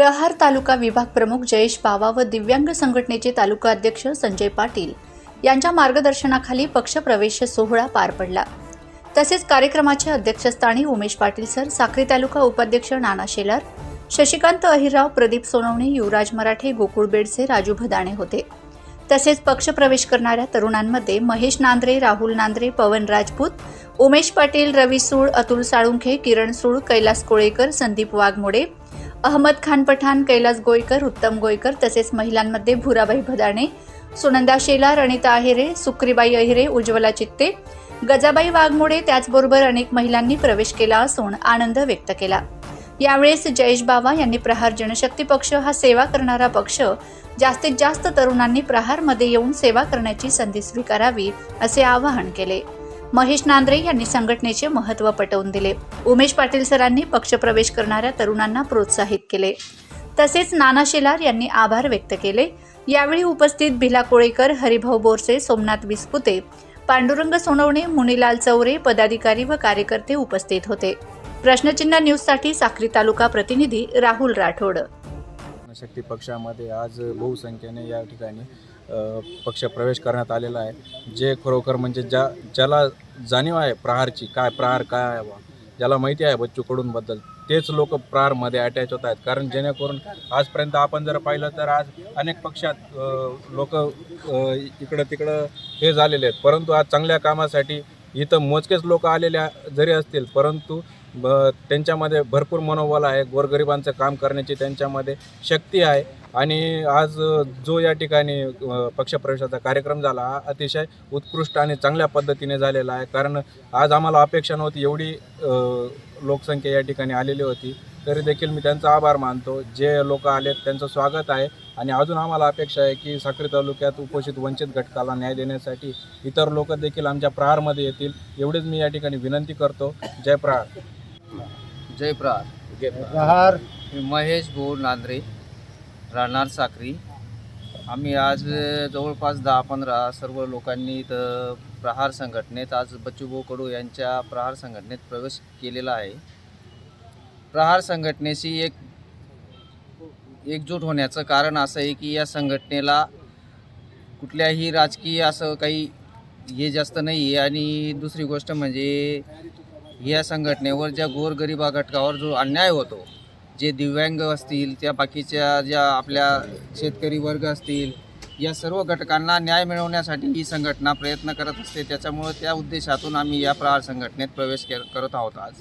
प्रहार तालुका विभाग प्रमुख जयेश बावा व दिव्यांग संघटनेचे तालुका अध्यक्ष संजय पाटील यांच्या मार्गदर्शनाखाली पक्षप्रवेश सोहळा पार पडला. तसेच कार्यक्रमाच्या अध्यक्षस्थानी उमेश पाटील सर साक्री तालुका उपाध्यक्ष नाना शेलार शशिकांत अहिरराव प्रदीप सोनवणे युवराज मराठे गोकुळ बेडसे राजू भदाणे होते. तसेच पक्षप्रवेश करणाऱ्या तरुणांमध्ये महेश नांद्रे राहुल नांद्रे पवन राजपूत उमेश पाटील रवी सूळ अतुल साळुंखे किरण सूळ कैलास कोळेकर संदीप वाघमोडे अहमद खान पठाण कैलास गोयकर उत्तम गोयकर तसेच महिलांमध्ये भुराबाई भदाणे सुनंदा शेलार अनिता अहिरे सुक्रीबाई अहिरे उज्ज्वला चित्ते गजाबाई वाघमोडे त्याचबरोबर अनेक महिलांनी प्रवेश केला असून आनंद व्यक्त केला. यावेळेस जयेश बाबा यांनी प्रहार जनशक्ती पक्ष हा सेवा करणारा पक्ष. जास्तीत जास्त तरुणांनी प्रहारमध्ये येऊन सेवा करण्याची संधी स्वीकारावी असे आवाहन केले. महेश नांद्रे यांनी संघटनेचे महत्त्व पटवून दिले. उमेश पाटील सरांनी पक्षप्रवेश करणाऱ्या तरुणांना प्रोत्साहित केले. तसेच नाना शेलार यांनी आभार व्यक्त केले. यावेळी उपस्थित भिला कोळेकर हरिभाऊ बोरसे सोमनाथ विस्पुते पांडुरंग सोनवणे मुनीलाल चौरे पदाधिकारी व कार्यकर्ते उपस्थित होते. प्रश्नचिन्ह न्यूजसाठी साक्री तालुका प्रतिनिधी राहुल राठोड. जनशक्ती पक्षामध्ये आज बहुसंख्येने या ठिकाणी पक्ष प्रवेश करण्यात आलेला आहे. जे खरोखर म्हणजे ज्या ज्याला जाणीव आहे प्रहारची काय प्रहार काय आहे बा ज्याला माहिती आहे बच्चू कडूंबद्दल तेच लोक प्रहारमध्ये अटॅच होत आहेत. कारण जेणेकरून आजपर्यंत आपण जर पाहिलं तर आज अनेक पक्षात लोक इकडं तिकडं हे झालेले आहेत. परंतु आज चांगल्या कामासाठी इथं मोजकेच लोक आलेले जरी असतील परंतु ब त्यांच्यामध्ये भरपूर मनोबल आहे. गोरगरिबांचं काम करण्याची त्यांच्यामध्ये शक्ती आहे. आणि आज जो या ठिकाणी पक्षप्रवेशाचा कार्यक्रम झाला हा अतिशय उत्कृष्ट आणि चांगल्या पद्धतीने झालेला आहे. कारण आज आम्हाला अपेक्षा नव्हती एवढी लोकसंख्या या ठिकाणी आलेली होती. तरी देखील मी त्यांचा आभार मानतो. जे लोक आलेत त्यांचं स्वागत आहे. आणि अजून आम्हाला अपेक्षा आहे की साखरी तालुक्यात उपोषित वंचित घटकाला न्याय देण्यासाठी इतर लोक देखील आमच्या प्रहारमध्ये येतील. एवढीच मी या ठिकाणी विनंती करतो. जय प्रहार. जय प्रहार महेश भाऊ नांद्रे राहणार साक्री. आम्ही आज जवळपास दहा पंधरा सर्व लोकांनी इथं प्रहार संघटनेत आज बच्चूभाऊ कडू यांच्या प्रहार संघटनेत प्रवेश केलेला आहे. प्रहार संघटनेशी एक एकजूट होण्याचं कारण असं आहे की या संघटनेला कुठल्याही राजकीय असं काही हे जास्त नाही आहे आणि दुसरी गोष्ट म्हणजे या संघटनेवर ज्या गोरगरिबा घटकावर जो अन्याय होतो जे दिव्यांग असतील त्या बाकीच्या ज्या आपल्या शेतकरी वर्ग असतील या सर्व घटकांना न्याय मिळवण्यासाठी ही संघटना प्रयत्न करत असते. त्याच्यामुळं त्या उद्देशातून आम्ही या प्रहार संघटनेत प्रवेश के करत आहोत आज.